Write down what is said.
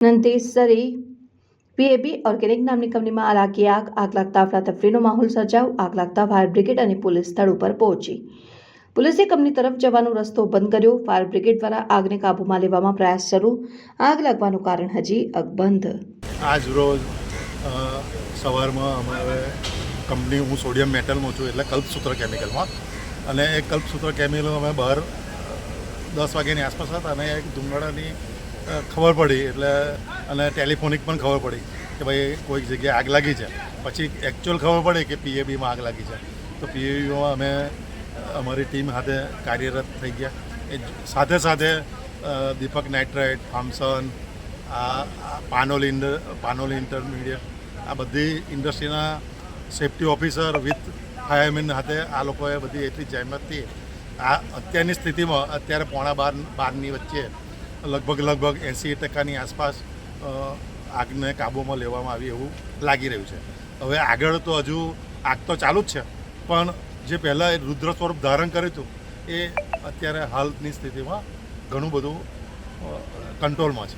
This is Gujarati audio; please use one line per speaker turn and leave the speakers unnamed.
નંદેસરી પીએબી ઓર્ગેનિક નામની કંપનીમાં આ આગ આગ લાગતા અફરાતફરીનો માહોલ સર્જાયો આગ લાગતા ફાયર બ્રિગેડ અને પોલીસ સ્થળ ઉપર પહોંચી. પોલીસે કંપની તરફ જવાનો રસ્તો બંધ કર્યો. ફાયર બ્રિગેડ દ્વારા આગને કાબૂમાં લેવામાં પ્રયાસ શરૂ. આગ લાગવાનું કારણ હજી અકબંધ.
આજ રોજ સવારમાં અમારે કંપની હું સોડિયમ મેટલમાં છું એટલે કલ્પસૂત્ર કેમિકલમાં. અને એ કલ્પસૂત્ર કેમિકલ અમે બહાર દસ વાગ્યાની આસપાસ હતા અને એક અ, ખબર પડી એટલે અને ટેલિફોનિક પણ ખબર પડી કે ભાઈ કોઈક જગ્યાએ આગ લાગી છે. પછી એકચ્યુઅલ ખબર પડી કે પીએબીમાં આગ લાગી છે. તો પીએબીમાં અમે અમારી ટીમ સાથે કાર્યરત થઈ ગયા. એ સાથે સાથે દીપક નાઇટ્રાઇટ થામસન આ પાનોલ ઇન્ડ પાનોલ ઇન્ટરમીડિયેટ આ બધી ઇન્ડસ્ટ્રીના સેફ્ટી ઓફિસર વિથ ફાયરમેન સાથે આ લોકોએ બધી એટલી જહેમતથી આ અત્યારની સ્થિતિમાં અત્યારે પોણા બાર, બારની વચ્ચે લગભગ લગભગ એંસી ટકાની આસપાસ આગને કાબૂમાં લેવામાં આવી એવું લાગી રહ્યું છે. હવે આગળ તો હજુ આગ તો ચાલુ જ છે, પણ જે પહેલાં રુદ્ર સ્વરૂપ ધારણ કર્યું હતું, એ અત્યારે હાલની સ્થિતિમાં ઘણું બધું કંટ્રોલમાં છે.